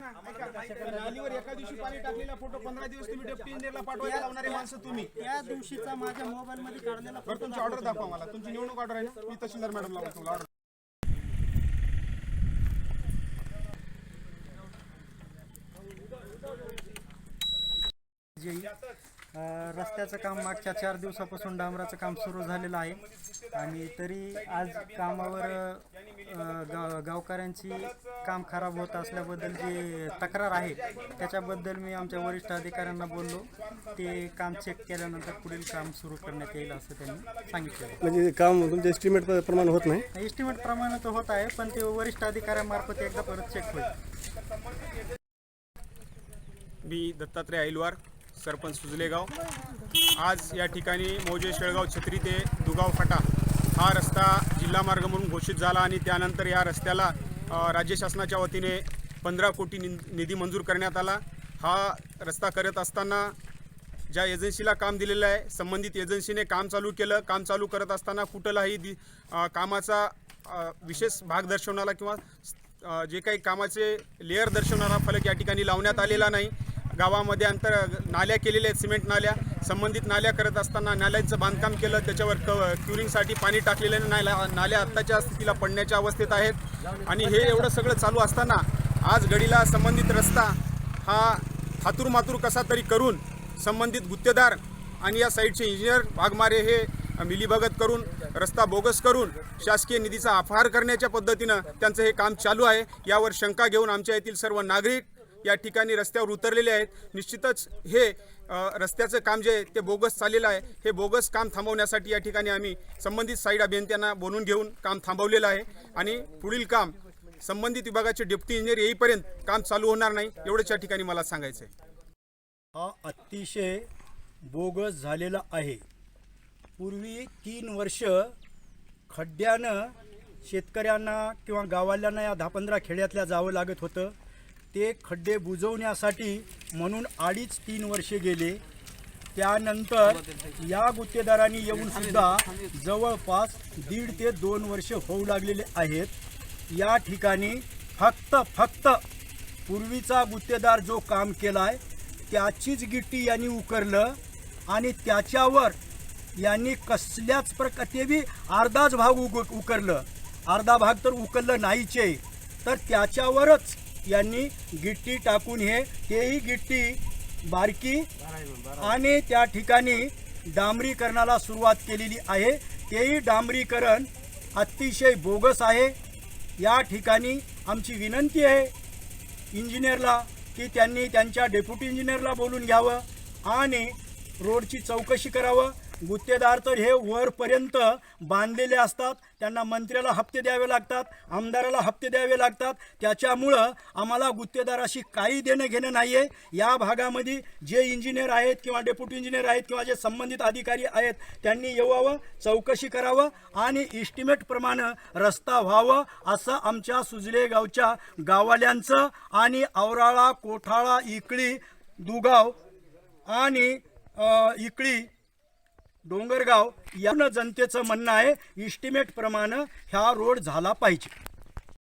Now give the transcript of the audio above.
नालीवर एका दिवशी पाणी टाकलेला फोटो पंधरा दिवस तुम्ही डेप्टी इंजिनियरला पाठवायला लावणारे माणसं तुम्ही. त्या दिवशीचा माझ्या मोबाईल मध्ये काढलेला बरं तुमची ऑर्डर दाखवा मला. तुमची निवडणूक ऑर्डर आहे ना? मी तहसीलदार मॅडमला तुम्हाला ऑर्डर जे रस्त्याचं काम मागच्या चार दिवसापासून डांबराचं काम सुरू झालेलं आहे. आणि तरी आज कामावर गाव गावकऱ्यांची काम खराब होत असल्याबद्दल जी तक्रार आहे त्याच्याबद्दल मी आमच्या वरिष्ठ अधिकाऱ्यांना बोललो. ते काम चेक केल्यानंतर पुढील काम सुरू करण्यात येईल असं त्यांनी सांगितलं म्हणजे काम तुमच्या एस्टिमेट प्रमाणे होत नाही? एस्टिमेट प्रमाणे तर होत आहे पण ते वरिष्ठ अधिकाऱ्यामार्फत एकदा परत चेक होईल. मी दत्तात्रय ऐलवार सरपंच सुजलेगाव. आज या ठिकाणी मौजे शेळगाव छत्री ते दुगाव फाटा हा रस्ता जिल्हा मार्ग म्हणून घोषित झाला आणि त्यानंतर या रस्त्याला राज्य शासनाच्या वतीने पंधरा कोटी निधी मंजूर करण्यात आला. हा रस्ता करत असताना ज्या एजन्सीला काम दिलेलं आहे संबंधित एजन्सीने काम चालू केलं. काम चालू करत असताना कुठलाही दि कामाचा विशेष भाग दर्शवणारा किंवा जे काही कामाचे लेअर दर्शवणारा फलक या ठिकाणी लावण्यात आलेला नाही. गावामध्ये अंतर नाल्या केलेल्या आहेत सिमेंट नाल्या. संबंधित नाल्या करत असताना नाल्यांचं बांधकाम केलं. त्याच्यावर क क्युरिंगसाठी पाणी टाकलेलं नाल्या नाल्या आत्ताच्या स्थितीला पडण्याच्या अवस्थेत आहेत. आणि हे एवढं सगळं चालू असताना आज गडीला संबंधित रस्ता हा हातूर मातूर कसा तरी करून संबंधित गुत्तेदार आणि या साईडचे इंजिनियर वाघमारे हे मिलीभगत करून रस्ता बोगस करून शासकीय निधीचा अपहार करण्याच्या पद्धतीनं त्यांचं हे काम चालू आहे. यावर शंका घेऊन आमच्या येथील सर्व नागरिक या ठिकाणी रस्त्यावर उतरलेले आहेत. निश्चितच हे रस्त्याचं काम जे आहे ते बोगस चाललेलं आहे. हे बोगस काम थांबवण्यासाठी या ठिकाणी आम्ही संबंधित साईड अभियंत्यांना बोलून घेऊन काम थांबवलेलं आहे. आणि पुढील काम संबंधित विभागाचे डिप्टी इंजिनियर येईपर्यंत काम चालू होणार नाही एवढंच या ठिकाणी मला सांगायचं आहे हा अतिशय बोगस झालेला आहे. पूर्वी तीन वर्ष खड्ड्यानं शेतकऱ्यांना किंवा गावाल्यांना या दहा पंधरा खेड्यातल्या जावं लागत होतं. ते खड्डे बुजवण्यासाठी म्हणून अडीच तीन वर्षे गेले. त्यानंतर या गुत्तेदारांनी येऊन सुद्धा जवळपास दीड ते दोन वर्ष होऊ लागलेले आहेत. या ठिकाणी फक्त फक्त पूर्वीचा गुत्तेदार जो काम केलाय त्याचीच गिट्टी यांनी उकरलं आणि त्याच्यावर यांनी कसल्याच प्रकार ते बी अर्धाच भाग उग उकरलं. अर्धा भाग तर उकरलं नाहीचे तर त्याच्यावरच यांनी गिट्टी टाकून हे तेही गिट्टी बारकी आणि त्या ठिकाणी डांबरीकरणाला सुरुवात केलेली आहे. तेही डांबरीकरण अतिशय बोगस आहे. या ठिकाणी आमची विनंती आहे इंजिनियरला की त्यांनी त्यांच्या डेप्युटी इंजिनियरला बोलून घ्यावं आणि रोडची चौकशी करावं. गुत्तेदार तर हे वरपर्यंत बांधलेले असतात. त्यांना मंत्र्याला हप्ते द्यावे लागतात आमदाराला हप्ते द्यावे लागतात. त्याच्यामुळं आम्हाला गुत्तेदाराशी काही देणं घेणं नाही आहे या भागामध्ये जे इंजिनियर आहेत किंवा डेप्युटी इंजिनियर आहेत किंवा जे संबंधित अधिकारी आहेत त्यांनी येवावं चौकशी करावं आणि इस्टिमेटप्रमाणे रस्ता व्हावं असं आमच्या सुजले गावच्या गावाल्यांचं आणि औराळा कोठाळा इकळी दुगाव आणि इकळी डोंगरगाव या जनतेचं म्हणणं आहे इस्टिमेट प्रमाणे ह्या रोड झाला पाहिजे.